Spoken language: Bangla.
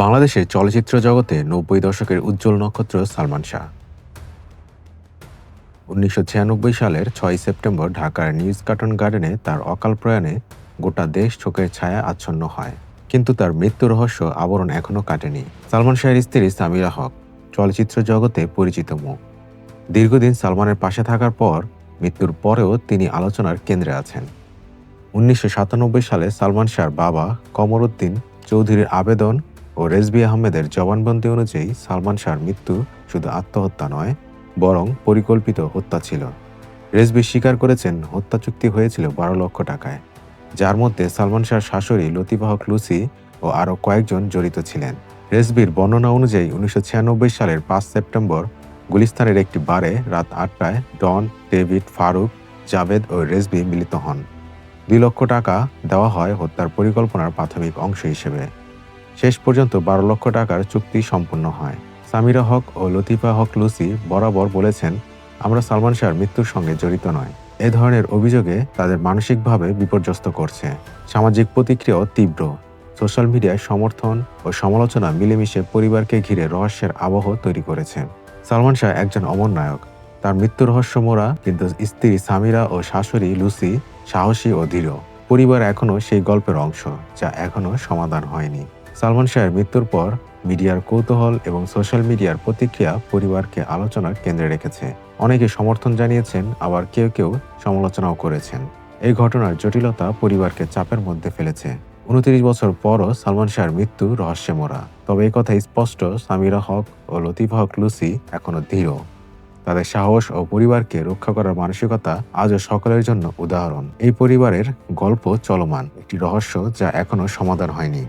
বাংলাদেশের চলচ্চিত্র জগতে নব্বই দশকের উজ্জ্বল নক্ষত্র সালমান শাহ। উনিশশো ছিয়ানব্বই সালের ছয় সেপ্টেম্বর ঢাকার নিউজ কার্টন গার্ডেনে তার অকাল প্রয়াণে গোটা দেশ চোখের ছায়া আচ্ছন্ন হয়। কিন্তু তার মৃত্যু রহস্য আবরণ এখনও কাটেনি। সালমান শাহের স্ত্রী সামিরা হক চলচ্চিত্র জগতে পরিচিত মুখ। দীর্ঘদিন সালমানের পাশে থাকার পর মৃত্যুর পরেও তিনি আলোচনার কেন্দ্রে আছেন। উনিশশো সাতানব্বই সালে সালমান শাহর বাবা কমরউদ্দিন চৌধুরীর আবেদন ও রেজবি আহমেদের জবানবন্দি অনুযায়ী সালমান শাহর মৃত্যু শুধু আত্মহত্যা নয়, বরং পরিকল্পিত হত্যা ছিল। রেজবি স্বীকার করেছেন হত্যা চুক্তি হয়েছিল বারো লক্ষ টাকায়। যার মধ্যে সালমান শাহর শাশুড়ি লতিবাহক লুসি ও আরও কয়েকজন জড়িত ছিলেন। রেজবির বর্ণনা অনুযায়ী উনিশশো ছিয়ানব্বই সালের পাঁচ সেপ্টেম্বর গুলিস্তানের একটি বারে রাত আটটায় ডন, ডেভিড, ফারুক, জাভেদ ও রেজবি মিলিত হন। দুই লক্ষ টাকা দেওয়া হয় হত্যার পরিকল্পনার প্রাথমিক অংশ হিসেবে। শেষ পর্যন্ত বারো লক্ষ টাকার চুক্তি সম্পূর্ণ হয়। সামিরা হক ও লতিফা হক লুসি বরাবর বলেছেন, আমরা সালমান শাহর মৃত্যুর সঙ্গে জড়িত নয়। এ ধরনের অভিযোগে তাদের মানসিকভাবে বিপর্যস্ত করছে। সামাজিক প্রতিক্রিয়াও তীব্র। সোশ্যাল মিডিয়ায় সমর্থন ও সমালোচনা মিলেমিশে পরিবারকে ঘিরে রহস্যের আবহ তৈরি করেছে। সালমান শাহ একজন অমর নায়ক। তার মৃত্যু রহস্য মোড়া কিন্তু স্ত্রী সামিরা ও শাশুড়ি লুসি সাহসী ও দৃঢ় পরিবার এখনও সেই গল্পের অংশ, যা এখনও সমাধান হয়নি। সালমান শাহের মৃত্যুর পর মিডিয়ার কৌতূহল এবং সোশ্যাল মিডিয়ার প্রতিক্রিয়া পরিবারকে আলোচনার কেন্দ্রে রেখেছে। অনেকে সমর্থন জানিয়েছেন, আবার কেউ কেউ সমালোচনাও করেছেন। এই ঘটনার জটিলতা পরিবারকে চাপের মধ্যে ফেলেছে। উনত্রিশ বছর পরও সালমান শাহর মৃত্যু রহস্যে মোড়া তবে এই কথা স্পষ্ট, সামিরা হক ও লতিফা হক লুসি এখনও দৃঢ়। তাদের সাহস ও পরিবারকে রক্ষা করার মানসিকতা আজও সকলের জন্য উদাহরণ। এই পরিবারের গল্প চলমান। একটি রহস্য যা এখনও সমাধান হয়নি।